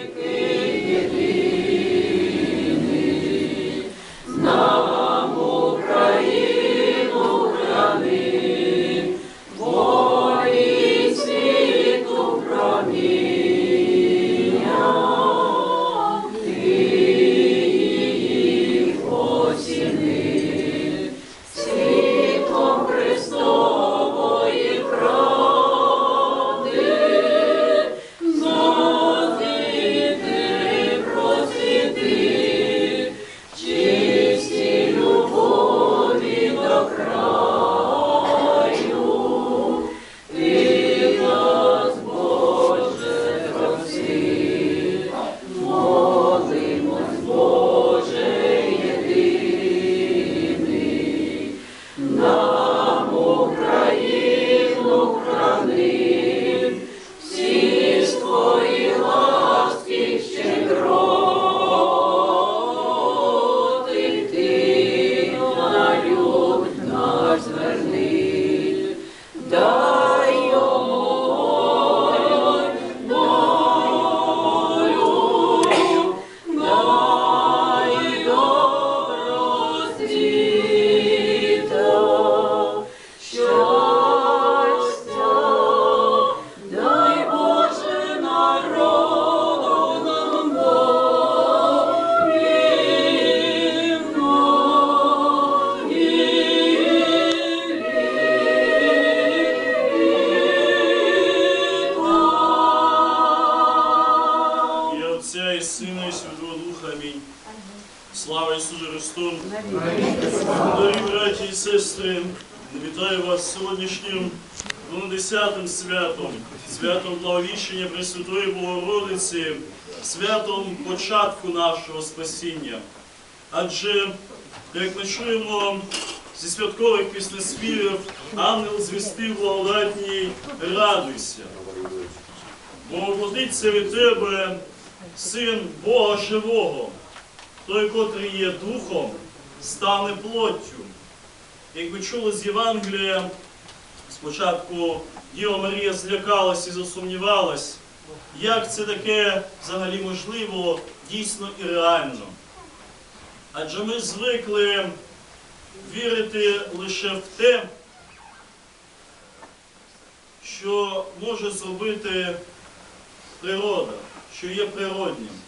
І Слава Ісусу Христу! Дорогі браті і сестри, вітаю вас сьогоднішнім десятим святом, святом благовіщення Пресвятої Богородиці, святом початку нашого спасіння. Адже, як ми чуємо зі святкових піснеспівів, ангел звістив благодатній радуйся. Бо воплотиться від тебе син Бога живого, той, котрий є духом, стане плоттю. Як ви чули з Євангелія, спочатку Діва Марія злякалась і засумнівалась, як це таке взагалі можливо, дійсно і реально. Адже ми звикли вірити лише в те, що може зробити природа, що є природнім.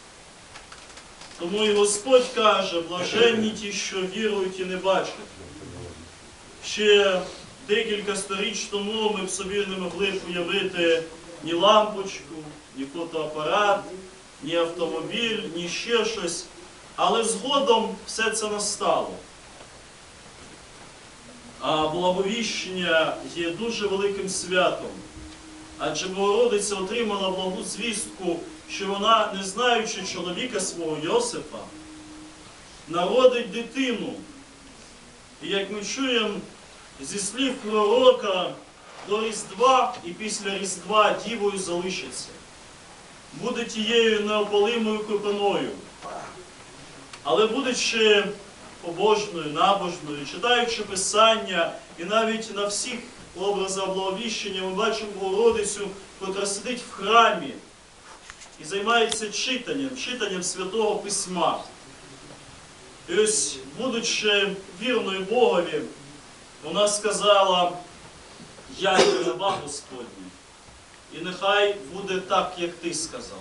Тому і Господь каже, блаженні ті, що вірують і не бачать. Ще декілька сторіч тому ми б собі не могли уявити ні лампочку, ні фотоапарат, ні автомобіль, ні ще щось. Але згодом все це настало. А благовіщення є дуже великим святом. Адже Богородиця отримала благу звістку, що вона, не знаючи чоловіка свого Йосипа, народить дитину. І як ми чуємо зі слів пророка до Різдва і після Різдва дівою залишиться, буде тією неопалимою купиною. Але будучи побожною, набожною, читаючи Писання і навіть на всіх образах благовіщення, ми бачимо Богородицю, котра сидить в храмі і займається читанням, читанням Святого Письма. І ось, будучи вірною Богові, вона сказала, я є раба Господня, і нехай буде так, як ти сказав.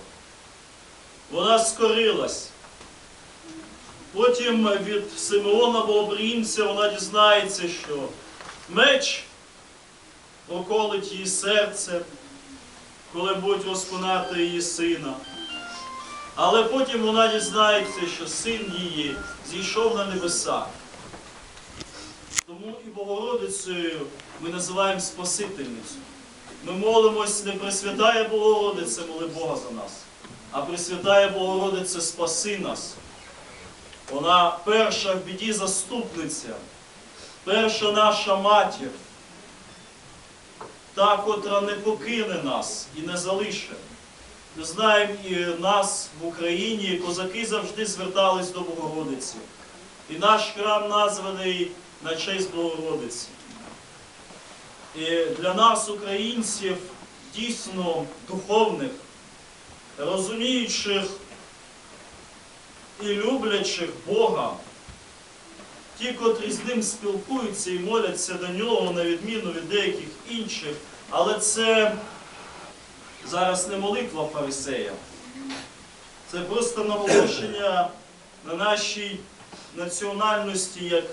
Вона скорилась. Потім від Симеона Богоприємця вона дізнається, що меч околить її серце, коли будуть розпинати її сина. Але потім вона дізнається, що син її зійшов на небеса. Тому і Богородицею ми називаємо Спасительницю. Ми молимось не Пресвятая Богородице, моли Бога за нас, а Пресвятая Богородице, спаси нас. Вона перша в біді заступниця, перша наша матір, та, котра не покине нас і не залише. Ми знаємо і нас в Україні, козаки завжди звертались до Богородиці. І наш храм названий на честь Богородиці. І для нас, українців, дійсно духовних, розуміючих і люблячих Бога, ті, котрі з ним спілкуються і моляться до нього, на відміну від деяких інших, але це зараз не молитва фарисея. Це просто наголошення на нашій національності як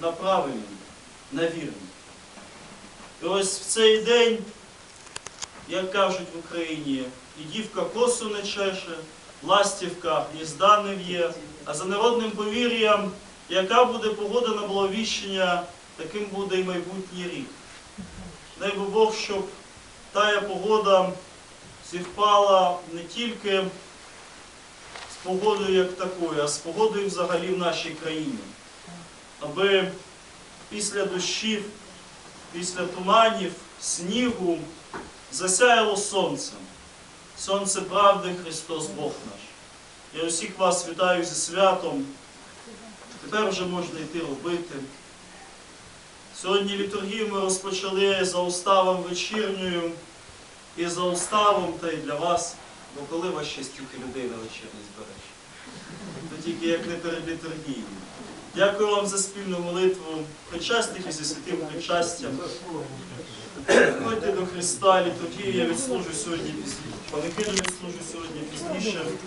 на правильній, на вірній. І ось в цей день, як кажуть в Україні, і дівка косу не чеше, ластівка гнізда не в'є, а за народним повір'ям, яка буде погода на благовіщення, таким буде і майбутній рік. Дай би Бог, щоб тая погода зівпала не тільки з погодою як такою, а з погодою взагалі в нашій країні. Аби після дощів, після туманів, снігу засяяло сонце. Сонце правди Христос Бог наш. Я усіх вас вітаю зі святом. Тепер вже можна йти робити. Сьогодні літургію ми розпочали за уставом вечірньою і за уставом, та й для вас, бо коли вас ще стільки людей на вечірній збереш? То тільки як не перед літургією. Дякую вам за спільну молитву, причастних і зі святим причастям. Ходьте до Христа, літургію я відслужу сьогодні пізніше. я відслужу сьогодні пізніше. Але ти